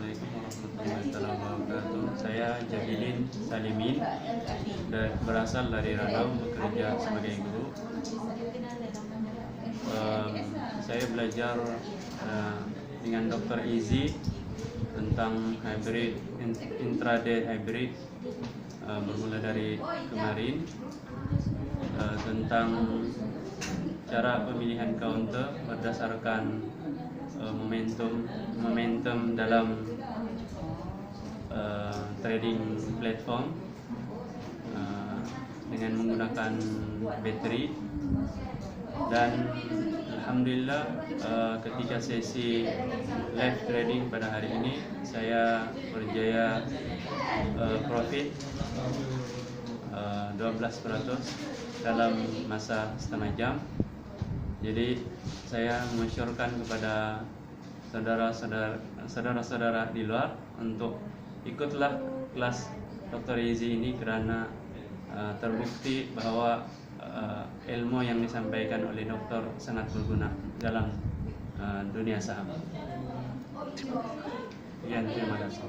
Assalamualaikum warahmatullahi wabarakatuh. Saya Jabilin Salimin dan berasal dari Ranau bekerja sebagai guru. Um, saya belajar uh, dengan Dr. Izzy tentang hybrid in- intraday hybrid uh, bermula dari kemarin uh, tentang cara pemilihan counter berdasarkan uh, momentum momentum dalam uh, trading platform uh, dengan menggunakan bateri. Dan alhamdulillah uh, ketika sesi live trading pada hari ini saya berjaya uh, profit uh, 12% dalam masa setengah jam jadi saya mengesyorkan kepada saudara-saudara di luar untuk ikutlah kelas Dr. Izzy ini karena uh, terbukti bahwa uh, ilmu yang disampaikan oleh dokter sangat berguna dalam uh, dunia saham. Terima kasih.